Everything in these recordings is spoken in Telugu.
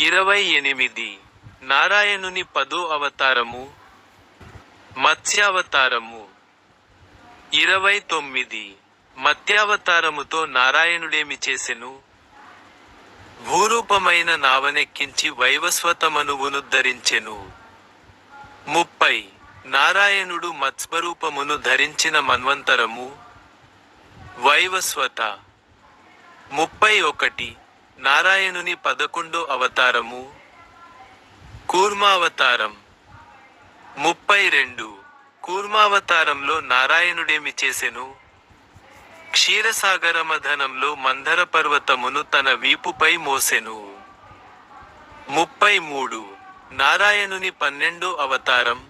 ఇరవై ఎనిమిది. నారాయణుని పదో అవతారము మత్స్యావతారము. ఇరవై తొమ్మిది. మత్యావతారముతో నారాయణుడేమి చేసెను? భూరూపమైన నావనెక్కించి వైవస్వతమనువును ధరించెను. ముప్పై. నారాయణుడు మత్స్వరూపమును ధరించిన మన్వంతరము వైవస్వత. ముప్పై ఒకటి. నారాయణుని పదకొండో అవతారము కూర్మావతారం ముప్పై రెండు. కూర్మావతారంలో నారాయణుడేమి చేసెను? క్షీరసాగరమధనంలో మందర పర్వతమును తన వీపుపై మోసెను. ముప్పై మూడు. నారాయణుని పన్నెండో అవతారం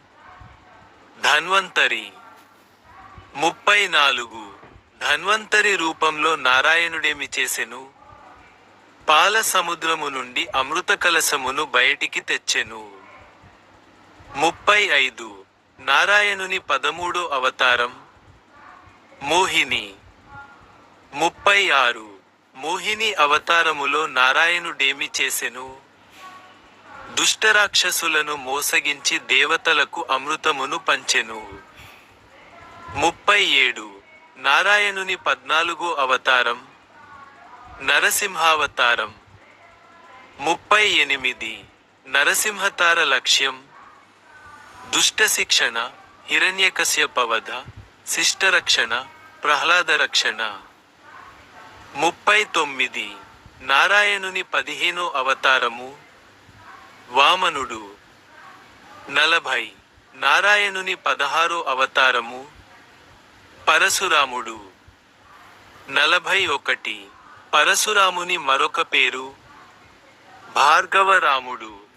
ధన్వంతరి. ముప్పై నాలుగు. ధన్వంతరి రూపంలో నారాయణుడేమి చేసెను? పాల సముద్రము నుండి అమృత కలసమును బయటికి తెచ్చెను. ముప్పై ఐదు. నారాయణుని పదమూడో అవతారం. మోహిని. ముప్పై ఆరు. మోహిని అవతారములో నారాయణుడేమి చేసెను? దుష్టరాక్షసులను మోసగించి దేవతలకు అమృతమును పంచెను. ముప్పై ఏడు. నారాయణుని పద్నాలుగో అవతారం. నరసింహావతారం. ముప్పై ఎనిమిది. నరసింహతార లక్ష్యం. దుష్ట శిక్షణ హిరణ్యకశ్యపవధ శిష్టరక్షణ ప్రహ్లాద రక్షణ ముప్పై తొమ్మిది. నారాయణుని పదిహేనో అవతారము. వామనుడు. నలభై. నారాయణుని పదహారో అవతారము. పరశురాముడు. నలభై ఒకటి. పరశురాముని మరొక పేరు భార్గవరాముడు.